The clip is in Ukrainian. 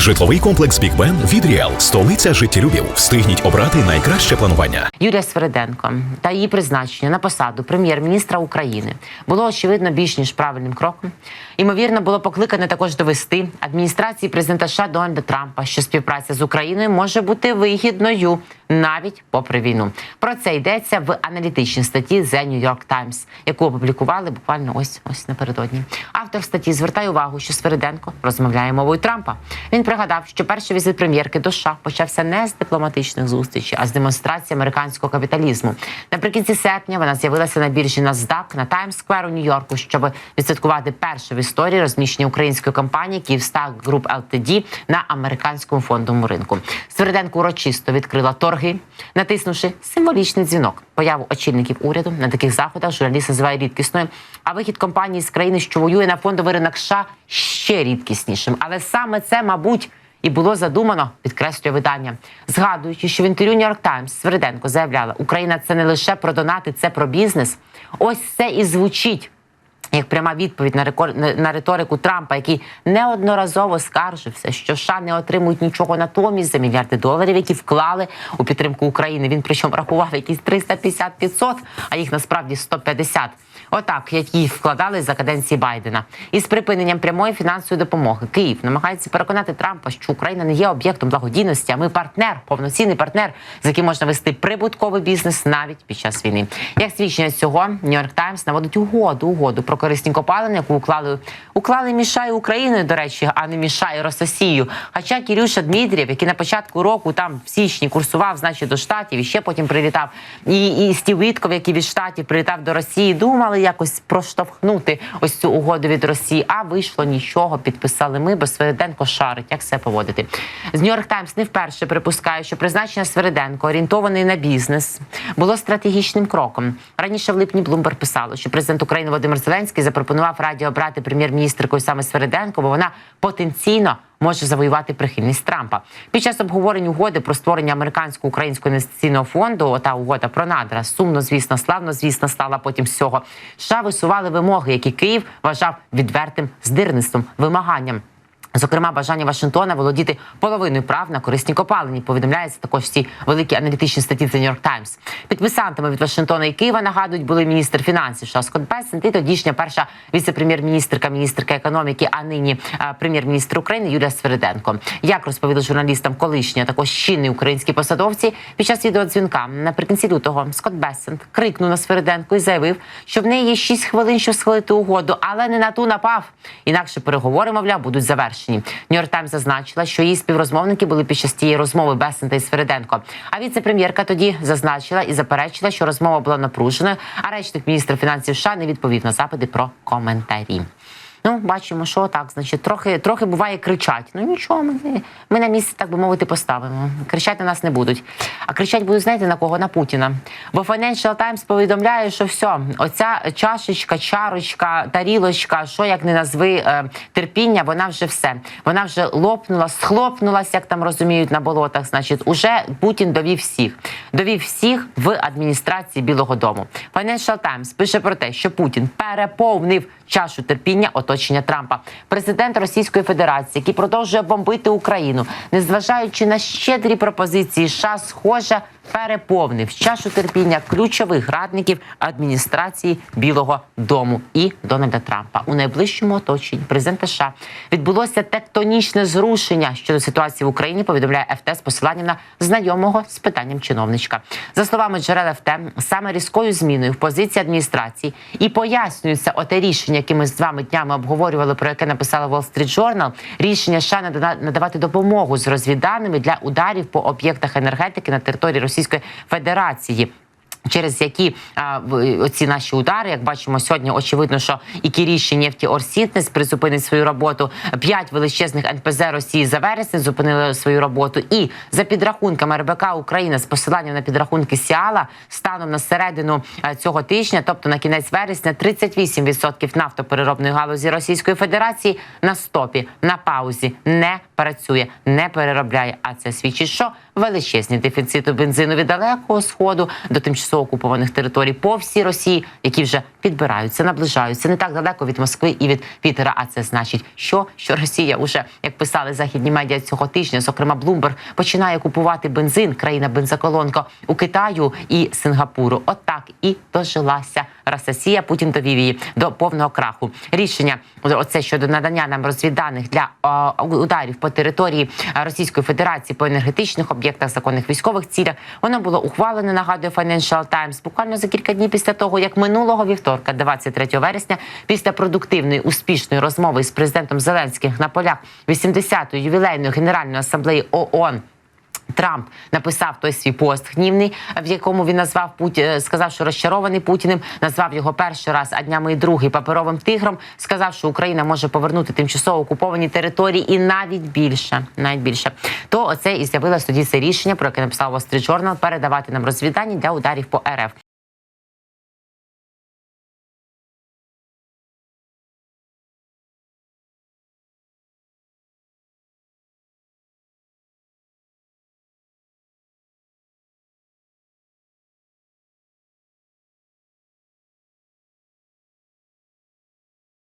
Житловий комплекс Бік Бен від Ріал. Столиця життєлюбів. Встигніть обрати найкраще планування. Юлія Свериденко та її призначення на посаду прем'єр-міністра України було очевидно більш ніж правильним кроком. Ймовірно, було покликане також довести адміністрації президента США Дональда Трампа, що співпраця з Україною може бути вигідною навіть попри війну. Про це йдеться в аналітичній статті The New York Times, яку опублікували буквально ось ось напередодні. Автор статті звертає увагу, що Свериденко розмовляє мовою Трампа. Він пригадав, що перший візит прем'єрки до США почався не з дипломатичних зустрічей, а з демонстрації американського капіталізму. Наприкінці серпня вона з'явилася на біржі NASDAQ на Таймс-сквер у Нью-Йорку, щоб відсвяткувати перше в історії розміщення української компанії Київстар Груп ЛТД на американському фондовому ринку. Свериденко урочисто відкрила торги, натиснувши символічний дзвінок. Появу очільників уряду на таких заходах журналіст називає рідкісною. А вихід компанії з країни, що воює на фондовий ринок США, ще рідкіснішим. Але саме це, мабуть. І було задумано, підкреслює видання, згадуючи, що в інтерв'ю York Times Свериденко заявляла, Україна це не лише про донати, це про бізнес. Ось це і звучить як пряма відповідь на рекор... на- риторику Трампа, який неодноразово скаржився, що США не отримують нічого натомість за мільярди доларів, які вклали у підтримку України. Він причому рахував якісь 350-500, а їх насправді 150. Отак, які вкладали за каденції Байдена, із припиненням прямої фінансової допомоги Київ намагається переконати Трампа, що Україна не є об'єктом благодійності, а ми партнер, повноцінний партнер, з яким можна вести прибутковий бізнес навіть під час війни. Як свідчення цього, Нью-Йорк Таймс наводить угоду, угоду про корисні копалини, яку уклали уклали мішає Україною, до речі, а не мішає Рососію. Хоча Кірюша Дмитрієв, який на початку року там в січні курсував, значить, до штатів і ще потім прилітав, і, і Стів Вітков, який від штатів прилітав до Росії, думали якось проштовхнути ось цю угоду від Росії. А вийшло нічого. Підписали ми, бо Свериденко шарить, як все поводити. З Нью-Йорк Таймс не вперше припускає, що призначення Свериденко орієнтований на бізнес було стратегічним кроком. Раніше в липні Блумберг писало, що президент України Володимир Зеленський запропонував Раді обрати прем'єр-міністркою саме Свериденко, бо вона потенційно може завоювати прихильність Трампа. Під час обговорень угоди про створення американсько-українського інвестиційного фонду, та угода про надра, сумно, звісно, славно, звісно, стала потім всього. США висували вимоги, які Київ вважав відвертим здирництвом, вимаганням. Зокрема, бажання Вашингтона володіти половиною прав на корисні копалині. Повідомляється також в цій великій аналітичній статті The New York Times. Підписантами від Вашингтона і Києва нагадують були міністр фінансів США Скотт Бессент і тодішня перша віце-прем'єр-міністрка, міністрка економіки, а нині е, прем'єр-міністр України Юлія Свериденко. Як розповіли журналістам колишні, а також чинні українські посадовці під час відеодзвінка наприкінці лютого Скотт Бессент крикнув на Свериденко і заявив, що в неї є 6 хвилин, щоб схвалити угоду, але не на ту напав. Інакше переговори, мовляв, будуть завершені. Нью-Йорк Таймс зазначила, що її співрозмовники були під час тієї розмови Бесента і Свериденко. А віце-прем'єрка тоді зазначила і заперечила, що розмова була напруженою. А речник міністра фінансів США не відповів на запити про коментарі. Ну, бачимо, що так, значить, трохи, трохи буває кричать. Ну нічого, ми, ми на місце, так би мовити, поставимо. Кричати на нас не будуть. А кричать будуть, знаєте, на кого? На Путіна. Бо Financial Times повідомляє, що все, оця чашечка, чарочка, тарілочка, що як не назви е, терпіння, вона вже все. Вона вже лопнула, схлопнулась, як там розуміють на болотах. Значить, уже Путін довів всіх. Довів всіх в адміністрації Білого Дому. Financial Times пише про те, що Путін переповнив чашу терпіння оточення Трампа. Президент Російської Федерації, який продовжує бомбити Україну, незважаючи на щедрі пропозиції, США, схоже, переповнив чашу терпіння ключових радників адміністрації Білого Дому і Дональда Трампа у найближчому оточенні президента США відбулося тектонічне зрушення щодо ситуації в Україні. Повідомляє ФТ з посиланням на знайомого з питанням чиновничка. За словами джерел ФТ, саме різкою зміною в позиції адміністрації і пояснюється оте рішення, яке ми з вами днями обговорювали, про яке написала Wall Street Journal, рішення США нада- надавати допомогу з розвідданими для ударів по об'єктах енергетики на території Російської Федерації. Через які а, оці наші удари, як бачимо сьогодні, очевидно, що і Кіріші нефті Орсітнес призупинить свою роботу. П'ять величезних НПЗ Росії за вересень зупинили свою роботу. І за підрахунками РБК Україна з посиланням на підрахунки Сіала станом на середину цього тижня, тобто на кінець вересня, 38% нафтопереробної галузі Російської Федерації на стопі, на паузі, не працює, не переробляє. А це свідчить, що величезні дефіцити бензину від далекого сходу до тимчасово окупованих територій по всій Росії, які вже підбираються, наближаються не так далеко від Москви і від Пітера. А це значить, що, що Росія вже як писали західні медіа цього тижня, зокрема Блумберг, починає купувати бензин, країна бензоколонка у Китаю і Сингапуру. Отак і дожилася Росія. Путін довів її до повного краху. Рішення оце щодо надання нам розвідданих для е, ударів по території Російської Федерації по енергетичних об'єктах, законних військових цілях. Воно було ухвалене. Нагадує Financial Times буквально за кілька днів після того, як минулого вівторка, 23 вересня, після продуктивної успішної розмови з президентом Зеленським на полях 80-ї ювілейної генеральної асамблеї ООН. Трамп написав той свій пост гнівний, в якому він назвав Путі... е, сказав, що розчарований Путіним, назвав його перший раз, а днями і другий паперовим тигром. Сказав, що Україна може повернути тимчасово окуповані території і навіть більше, навіть більше. То оце і з'явилось тоді це рішення, про яке написав Wall Street Journal, передавати нам розвідання для ударів по РФ.